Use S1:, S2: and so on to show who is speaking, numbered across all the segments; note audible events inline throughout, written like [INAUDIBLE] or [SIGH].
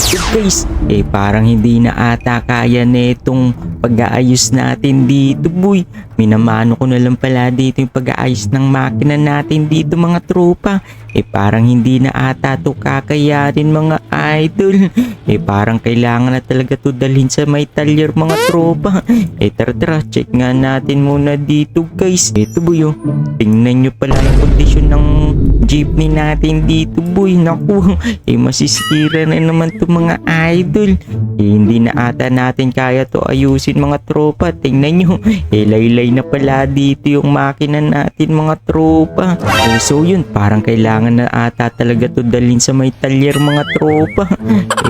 S1: So guys, eh parang hindi na ata kaya na itong pag-aayos natin dito boy. Minamano ko na lang pala dito yung pag-aayos ng makina natin dito mga tropa. Eh parang hindi na ata to kakayanin mga idol. Eh parang kailangan na talaga to dalhin sa may talyer mga tropa. Eh tara tara, check nga natin muna dito guys. Ito boy oh. Tingnan nyo pala yung kondisyon ng jeepney natin dito boy. Naku, [LAUGHS] eh masisira na naman to mga idol. Eh, hindi na ata natin kaya to ayusin mga tropa. Tingnan nyo, eh laylay na pala dito yung makina natin mga tropa. Eh, so yun, parang kailangan na ata talaga to dalhin sa may talyer mga tropa.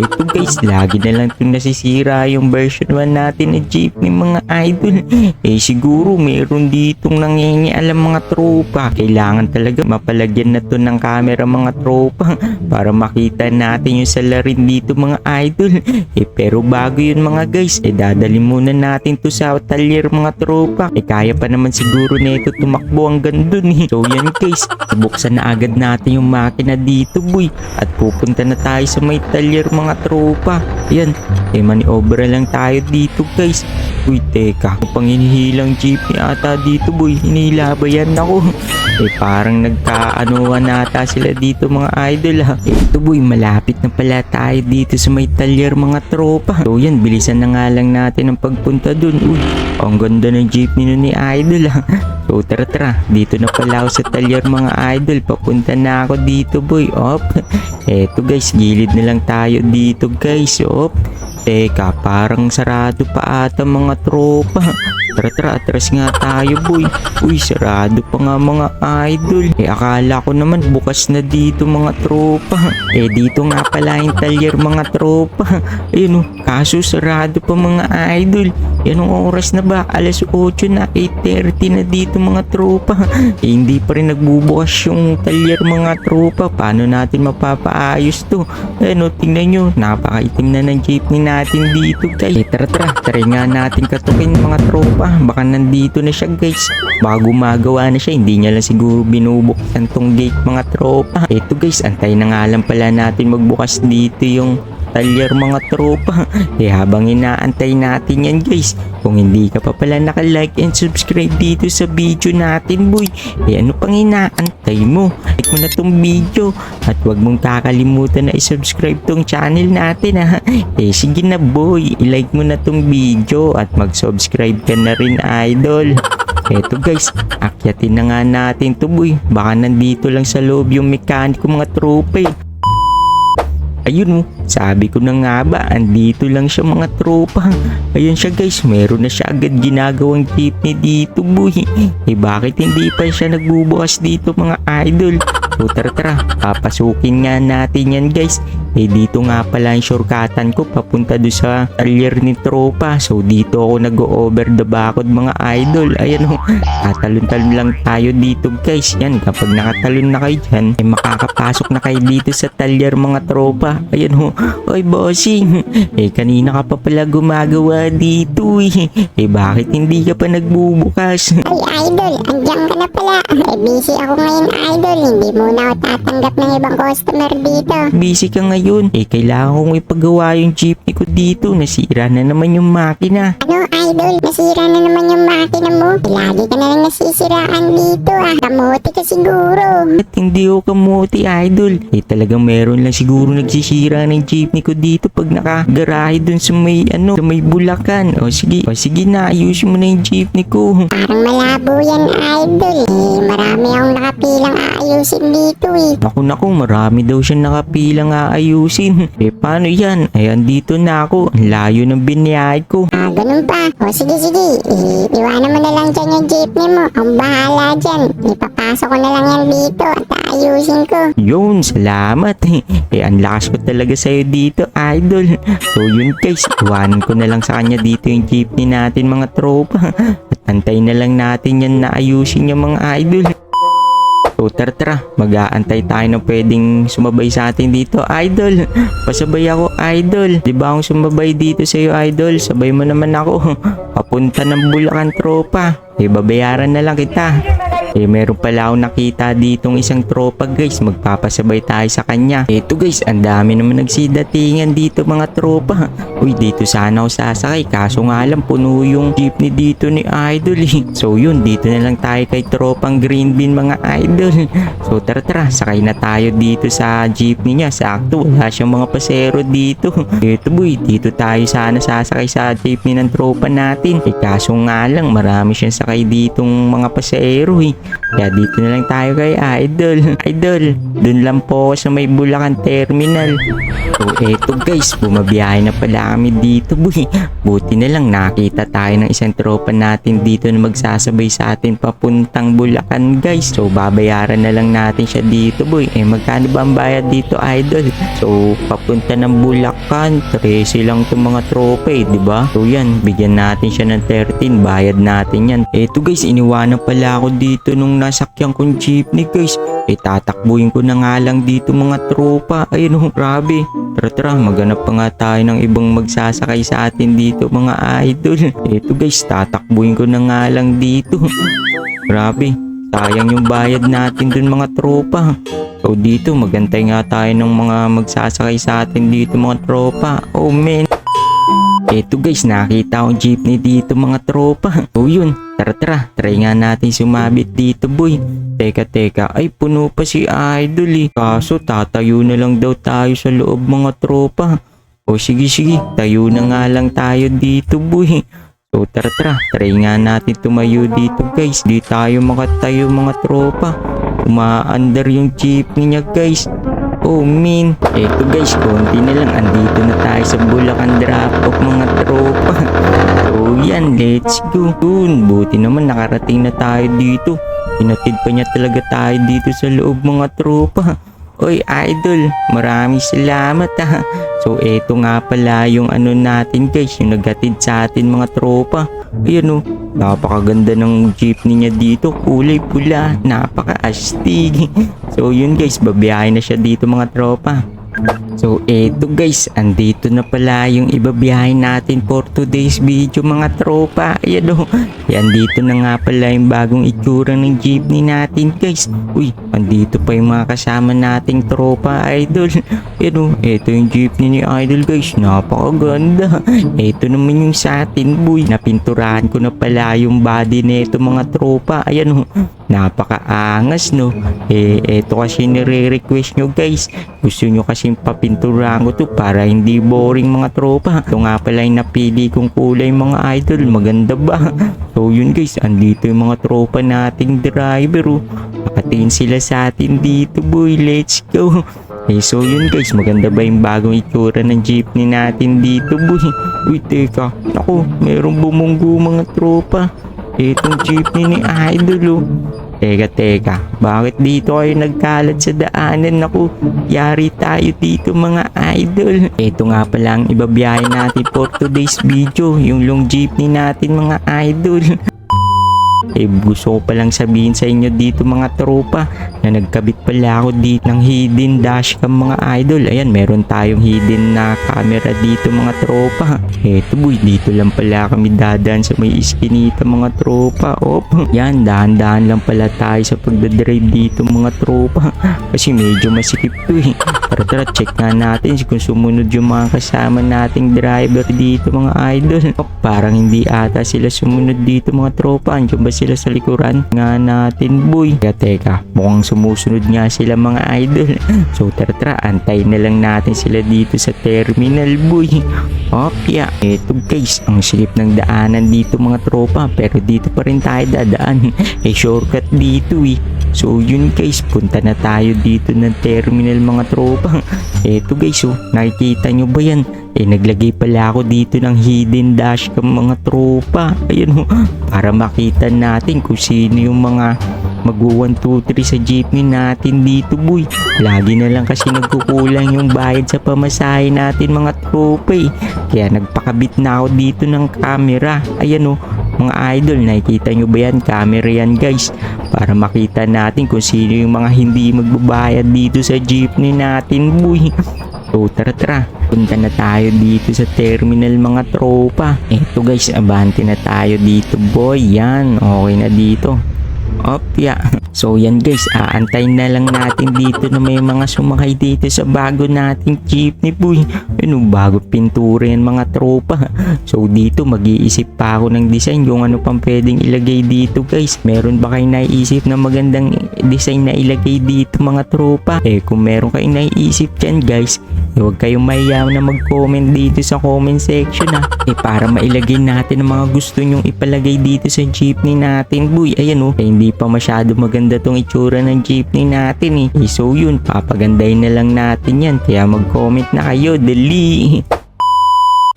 S1: Ito guys, lagi na lang itong nasisira yung version 1 natin na jeepney mga idol. Eh siguro meron ditong nangingialam mga tropa. Kailangan talaga mapalagyan na to ng camera mga tropa para makita natin yung salarin dito mga idol. Eh pero bago yun mga guys, eh dadali muna natin to sa talyer mga tropa. Eh kaya pa naman siguro na ito tumakbo hanggang dun eh. So yan guys, buksan na agad natin yung makina dito boy. At pupunta na tayo sa may talyer mga tropa. Yan, eh maniobra lang tayo dito guys. Uy teka, pang hinihilang jeepney ata dito boy. Hinilabayan ako. [LAUGHS] Eh parang nagkaanuhan nata sila dito mga idol ha. Eh, ito boy, malapit na pala tayo dito sa may talyer mga tropa. So yan, bilisan na nga lang natin ang pagpunta dun. Uy, ang ganda ng jeepney nun ni idol ha. [LAUGHS] So tara tara, dito na pala ako sa talyer mga idol. Papunta na ako dito boy. Op. [LAUGHS] Eto guys, gilid na lang tayo dito guys. Op. Teka, parang sarado pa ata mga tropa. [LAUGHS] Tara tara, atras nga tayo boy. Uy, sarado pa nga mga idol. Eh akala ko naman bukas na dito mga tropa. Eh dito nga pala yung talyer mga tropa. [LAUGHS] Ayun oh, kaso sarado pa mga idol. Yanong oras na ba? Alas 8 na, 8.30 na dito mga tropa. [LAUGHS] Eh, hindi pa rin nagbubukas yung talyer mga tropa. Paano natin mapapaayos to? Ano, tingnan nyo, napakaitim na ng jeepney natin dito guys. Eh, tara tara, try nga natin katukin mga tropa. Baka nandito na siya guys. Baka gumagawa na siya, hindi niya lang siguro binubuksan tong gate mga tropa. Eto guys, antay na nga lang pala natin magbukas dito yung talyer mga tropa. [LAUGHS] Eh habang inaantay natin yan guys, kung hindi ka pa pala naka-like and subscribe dito sa video natin boy, eh ano pang inaantay mo? Like mo na tong video at huwag mong kakalimutan na i-subscribe tong channel natin ha. [LAUGHS] Eh sige na boy, i-like mo na tong video at mag-subscribe ka na rin idol. [LAUGHS] Eto guys, akyatin na nga natin to boy. Baka nandito lang sa loob yung mekaniko mga tropa eh. Ayun mo, sabi ko na nga ba, andito lang siya mga tropa. Ayun siya guys, meron na siya agad ginagawang jeepney dito boy. Eh bakit hindi pa siya nagbubukas dito mga idol? So tara tara, papasukin nga natin yan guys. Eh dito nga pala yung shortcutan ko papunta doon sa talyer ni tropa. So dito ako nag-over the backod mga idol. Ayan o, tatalon-talon lang tayo dito guys. Yan, kapag nakatalon na kayo dyan, eh makakapasok na kayo dito sa talyer mga tropa. Ayan o, oy bossing, eh kanina ka pa pala gumagawa dito eh. Eh bakit hindi ka pa nagbubukas?
S2: Ay, idol, andiyan ka na pala. Eh, busy ako ngayon, idol. Hindi muna ako tatanggap ng ibang customer dito.
S1: Busy ka ngayon. Eh, kailangan kong ipagawa yung jeepney ko dito. Nasira na naman yung makina.
S2: Ano, idol? Nasira na naman yung makina mo. Lagi ka na lang nasisiraan dito, ah. Kamuti ka siguro.
S1: At hindi ako kamuti, idol. Eh, talagang meron lang siguro nagsisira ng jeepney ko dito pag nakagarahe dun sa may, ano, sa may bulakan. O sige, o sige na, ayusin mo na yung jeepney ko.
S2: Parang malabo yan, idol. Eh, marami akong nakapilang aayusin dito, eh.
S1: Naku naku, marami daw siya nakapilang aayusin. Eh, paano yan? Ayan, dito na ako. Ang layo ng biniyahe ko.
S2: Ah, ganun pa. O, sige, sige. Eh, iwanan mo na lang dyan yung jeepney mo. Ang bahala dyan. Ipapasok ko na lang yan dito at aayusin ko.
S1: Yun, salamat. [LAUGHS] Eh, ang lakas ko talaga sa'yo dito, idol. [LAUGHS] So, yun guys, iwanan ko na lang sa kanya dito yung jeepney natin, mga tropa. [LAUGHS] At antayin na lang natin yan na ayusin yung mga idol. So, tara tara, mag-aantay tayo na pwedeng sumabay sa atin dito. Idol, [LAUGHS] pasabay ako, idol. Di ba akong sumabay dito sa'yo, idol? Sabay mo naman ako. [LAUGHS] Papunta ng Bulacan, tropa. Eh, babayaran na lang kita. Eh meron pala akong nakita ditong isang tropa guys. Magpapasabay tayo sa kanya. Eto guys, ang dami naman nagsidatingan dito mga tropa. [LAUGHS] Uy, dito sana ako sasakay. Kaso nga lang, puno yung jeepney dito ni Idol eh. So yun, dito na lang tayo kay tropang Green Bean mga Idol. [LAUGHS] So tara tara, sakay na tayo dito sa jeepney niya. Sakto, wala siyang mga pasero dito. [LAUGHS] Eto boy, dito tayo sana sasakay sa jeepney ng tropa natin. Eh kaso nga lang, marami siyang sakay ditong mga pasero eh. Kaya dito na lang tayo kay Idol. [LAUGHS] Idol, dun lang po ako sa may Bulacan Terminal. So eto guys, bumabiyahe na pala kami dito boy. [LAUGHS] Buti na lang nakita tayo ng isang tropa natin dito na magsasabay sa atin papuntang Bulacan guys. So babayaran na lang natin siya dito boy. Eh magkano ba ang bayad dito idol? So papunta ng Bulacan, 13 lang itong mga tropa eh, ba? So yan, bigyan natin siya ng 13, bayad natin yan. Eto guys, iniwanan pala ako dito nung nasakyan kong jeepney guys. Eh tatakbuhin ko na nga lang dito mga tropa. Ayun oh, grabe. Tara tara, maghanap pa nga tayo ng ibang magsasakay sa atin dito mga idol. [LAUGHS] Eto guys, tatakbuhin ko na nga lang dito. [LAUGHS] Grabe, sayang yung bayad natin dun mga tropa. So dito, magantay nga tayo ng mga magsasakay sa atin dito mga tropa. Oh man. Eto guys, nakita akong jeepney dito mga tropa. [LAUGHS] So yun, tara tara, try nga natin sumabit dito boy. Teka teka, ay puno pa si Idol eh. Kaso tatayo na lang daw tayo sa loob mga tropa. O sige sige, tayo na nga lang tayo dito boy. So tara tara, try nga natin tumayo dito guys. Di tayo makatayo mga tropa. Umaandar yung jeepney niya guys. Oh min, eto guys, konti na lang. Andito na tayo sa Bulacan drop off mga tropa. [LAUGHS] So yan, let's go. Dun, buti naman nakarating na tayo dito. Pinatid pa niya talaga tayo dito sa loob mga tropa. [LAUGHS] Oy, idol, maraming salamat ha. So, eto nga pala yung ano natin guys, yung naghatid sa atin mga tropa. Ayan o, napakaganda ng jeepney niya dito, kulay pula, napaka-astig. [LAUGHS] So, yun guys, babiyahe na siya dito mga tropa. So eto guys, andito na pala yung ibabiyahe natin for today's video mga tropa. Ayan o, yan dito na nga pala yung bagong itsura ng jeepney natin guys. Uy, andito pa yung mga kasama nating tropa idol. Ayan o, eto yung jeepney ni idol guys, napakaganda. Eto naman yung sa atin boy, napinturahan ko na pala yung body nito mga tropa. Ayan o, napakaangas no. Eh, eto kasi nire-request nyo guys. Gusto nyo kasing papinturahan ko to para hindi boring mga tropa. Ito nga pala yung napili kong kulay mga idol. Maganda ba? [LAUGHS] So yun guys, andito yung mga tropa nating driver oh. Nakatingin sila sa atin dito boy. Let's go. [LAUGHS] Eh so yun guys, maganda ba yung bagong itsura ng jeepney natin dito boy? [LAUGHS] Uy teka, ako, merong bumunggo mga tropa. Itong jeepney ni Idol oh. Teka, teka. Bakit dito kayo nagkalat sa daanan? Naku, yari tayo dito mga idol. Ito nga pala ang ibabiyahe natin for today's video. Yung long jeepney natin mga idol. [LAUGHS] Eh, gusto ko palang sabihin sa inyo dito mga tropa na nagkabit pala ako dito ng hidden dashcam mga idol. Ayan, meron tayong hidden na camera dito mga tropa. Eto boy, dito lang pala kami dadaan sa may iskinita mga tropa. Op, yan, dahan-dahan lang pala tayo sa pagdadrive dito mga tropa. Kasi medyo masikip to eh. Tara tara, check nga natin kung sumunod yung mga kasama nating driver dito mga idol. Oh, parang hindi ata sila sumunod dito mga tropa. Andiyan ba sila sa likuran? Nga natin boy. Teka teka, mukhang sumusunod nga sila mga idol. [LAUGHS] So tara tara, antay na lang natin sila dito sa terminal boy. Opya, eto guys, ang silip ng daanan dito mga tropa. Pero dito pa rin tayo dadaan. [LAUGHS] Eh shortcut dito eh. So yun guys, punta na tayo dito ng terminal mga tropa. [LAUGHS] Eto guys, oh, nakikita nyo ba yan? Eh naglagay pala ako dito ng hidden dashcam mga tropa. Ayan oh, para makita natin kung sino yung mga mag 1, 2, 3 sa jeepney natin dito boy. Lagi na lang kasi nagkukulang yung bayad sa pamasahe natin mga tropa eh. Kaya nagpakabit na ako dito ng camera. Ayan oh, mga idol, nakikita nyo ba yan? Camera yan guys. Para makita natin kung sino yung mga hindi magbabayad dito sa jeepney natin boy. [LAUGHS] So tara tara, punta na tayo dito sa terminal mga tropa. Eto guys, abante na tayo dito boy. Yan, okay na dito. Opya. So yan guys, aantayin na lang natin dito na may mga sumakay dito sa bago nating jeepney boy. Ano, bago pintura yan mga tropa. So dito mag-iisip pa ako ng design yung ano pang pwedeng ilagay dito guys. Meron ba kayong naiisip na magandang design na ilagay dito mga tropa? Eh kung meron kayong naiisip dyan guys, eh, huwag kayong mahiyaw na mag-comment dito sa comment section ha. Eh para mailagay natin ang mga gusto nyong ipalagay dito sa jeepney natin boy. Ayan oh, eh, hindi pa masyado maganda tong itsura ng jeepney natin eh. eh so yun, papagandahin na lang natin yan. Kaya mag-comment na kayo, dali. [LAUGHS]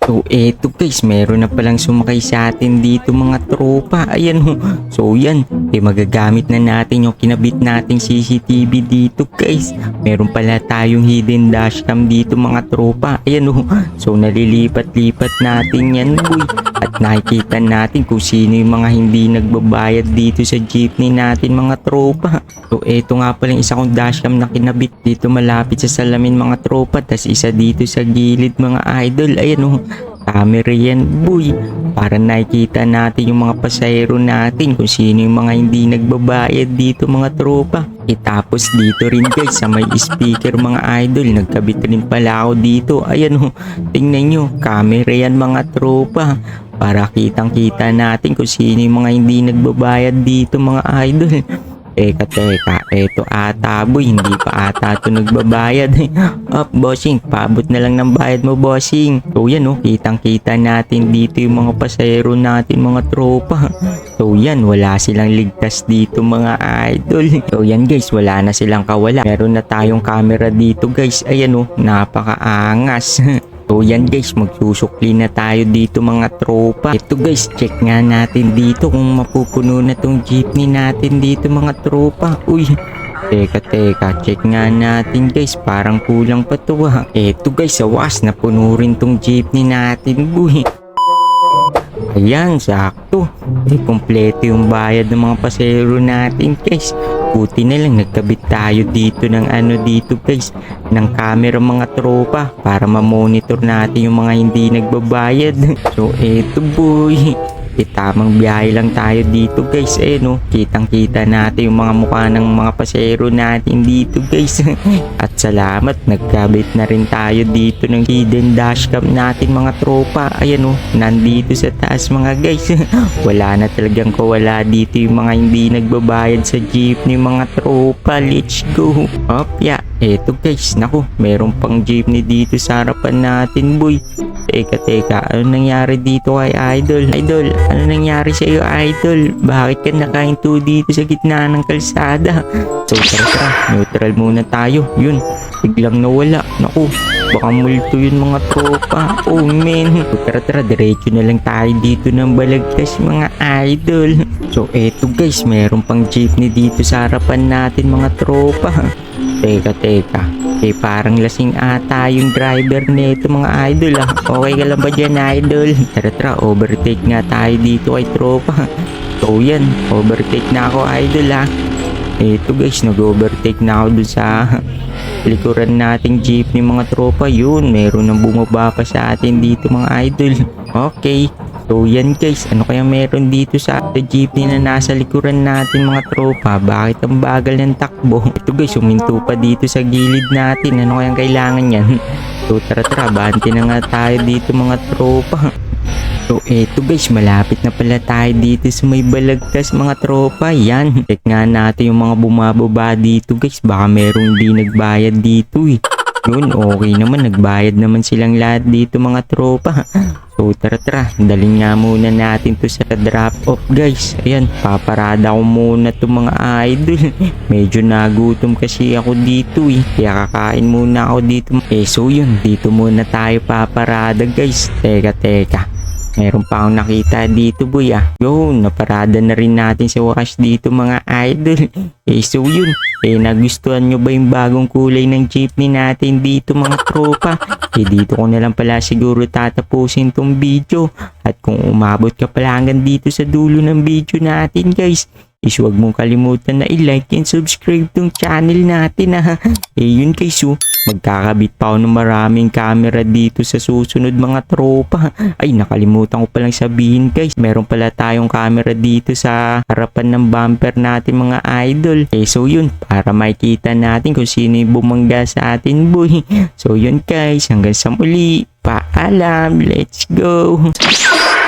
S1: So eto guys, meron na palang sumakay sa atin dito mga tropa. Ayan ho. So yan, eh magagamit na natin yung kinabit nating CCTV dito guys. Meron pala tayong hidden dashcam dito mga tropa. Ayan ho. So nalilipat-lipat natin yan boy. At nakikita natin kung sino yung mga hindi nagbabayad dito sa jeepney natin mga tropa. So eto nga pala yung isa kong dashcam na kinabit dito malapit sa salamin mga tropa. Tas isa dito sa gilid mga idol. Ayan ho camera yan boy. Para nakikita natin yung mga pasahero natin kung sino yung mga hindi nagbabayad dito mga tropa. E tapos dito rin guys sa may speaker mga idol nagkabit rin pala ako dito. Ayan ho tingnan nyo camera yan mga tropa. Para kitang kita natin kung sino yung mga hindi nagbabayad dito mga idol. Teka, teka, eto ata boy, hindi pa ata to nagbabayad. Up, [LAUGHS] bossing, paabot na lang ng bayad mo, bossing. So yan oh, kitang kita natin dito yung mga pasahero natin, mga tropa. [LAUGHS] So yan, wala silang ligtas dito mga idol. [LAUGHS] So yan guys, wala na silang kawala. Meron na tayong camera dito guys. Ayan oh, napakaangas. So yan guys, magsusukli na tayo dito mga tropa. Ito guys, check nga natin dito kung mapupuno na tong jeepney natin dito mga tropa. Uy, Teka, teka, check nga natin guys, parang kulang pa to ha. Eto guys, sa wakas, napuno rin tong jeepney natin, buhi. Ayan, sakto. Eh, kompleto yung bayad ng mga pasero natin, guys. Buti na lang nagkabit tayo dito ng ano dito, guys. Ng camera mga tropa para ma-monitor natin yung mga hindi nagbabayad. [LAUGHS] So, eto boy. Eh, tamang biyahe lang tayo dito guys eh no? Kitang kita natin yung mga mukha ng mga pasero natin dito guys. [LAUGHS] At salamat nagkabit na rin tayo dito ng hidden dashcam natin mga tropa. Ayan no? Nandito sa taas mga guys. [LAUGHS] Wala na talagang kawala dito yung mga hindi nagbabayad sa jeepney mga tropa. Let's go. Opya eto guys. Naku meron pang jeepney dito sa harapan natin boy Teka, teka, ano nangyari dito kay Idol? Idol, ano nangyari sa iyo, Idol? Bakit ka nakahinto dito sa gitna ng kalsada? So, tara, tara, neutral muna tayo. Yun, biglang nawala. Naku, baka multo yun mga tropa. Oh, man. So, tara, tara, diretso na lang tayo dito ng balagtas mga idol. So, eto guys, meron pang jeepney dito sa harapan natin mga tropa. [LAUGHS] Teka, teka. Eh, parang lasing ata yung driver nito mga idol ah. Okay ka lang ba dyan idol? Tara tara, overtake nga tayo dito kay tropa. So yan, overtake na ako idol ah. Ito guys, nag-overtake na ako dun sa likuran nating jeep ni mga tropa. Yun, meron nang bumaba pa sa atin dito mga idol. Okay, So yan guys, ano kaya meron dito sa jeepney na nasa likuran natin mga tropa? Bakit ang bagal ng takbo? [LAUGHS] Ito guys, huminto pa dito sa gilid natin. Ano kayang kailangan yan? [LAUGHS] So tara tara, banti na nga tayo dito mga tropa. [LAUGHS] So eto guys, malapit na pala tayo dito sa may balagtas mga tropa. Yan, check nga natin yung mga bumababa dito guys. Baka merong di nagbayad dito eh. Yun, okay naman. Nagbayad naman silang lahat dito mga tropa. So tara tara, dalhin nga muna natin to sa drop off guys. Ayan, paparada ko muna to mga idol. [LAUGHS] Medyo nagutom kasi ako dito eh. Kaya kakain muna ako dito. Eh so yun, dito muna tayo paparada guys. Teka teka. Meron pa akong nakita dito boy ah. Yun, naparada na rin natin sa wakas dito mga idol. [LAUGHS] Eh so yun, eh nagustuhan nyo ba yung bagong kulay ng jeepney natin dito mga tropa? Eh dito ko na lang pala siguro tatapusin tong video. At kung umabot ka pala hanggang dito sa dulo ng video natin guys, is huwag mong kalimutan na i-like and subscribe tong channel natin ha. [LAUGHS] Eh yun guys oh, magkakabit pa ako ng maraming camera dito sa susunod mga tropa. [LAUGHS] Ay nakalimutan ko palang sabihin guys, meron pala tayong camera dito sa harapan ng bumper natin mga idol. Eh so yun, para makita natin kung sino yung bumangga sa atin boy. [LAUGHS] So yun guys, hanggang sa muli. Paalam, let's go! [LAUGHS]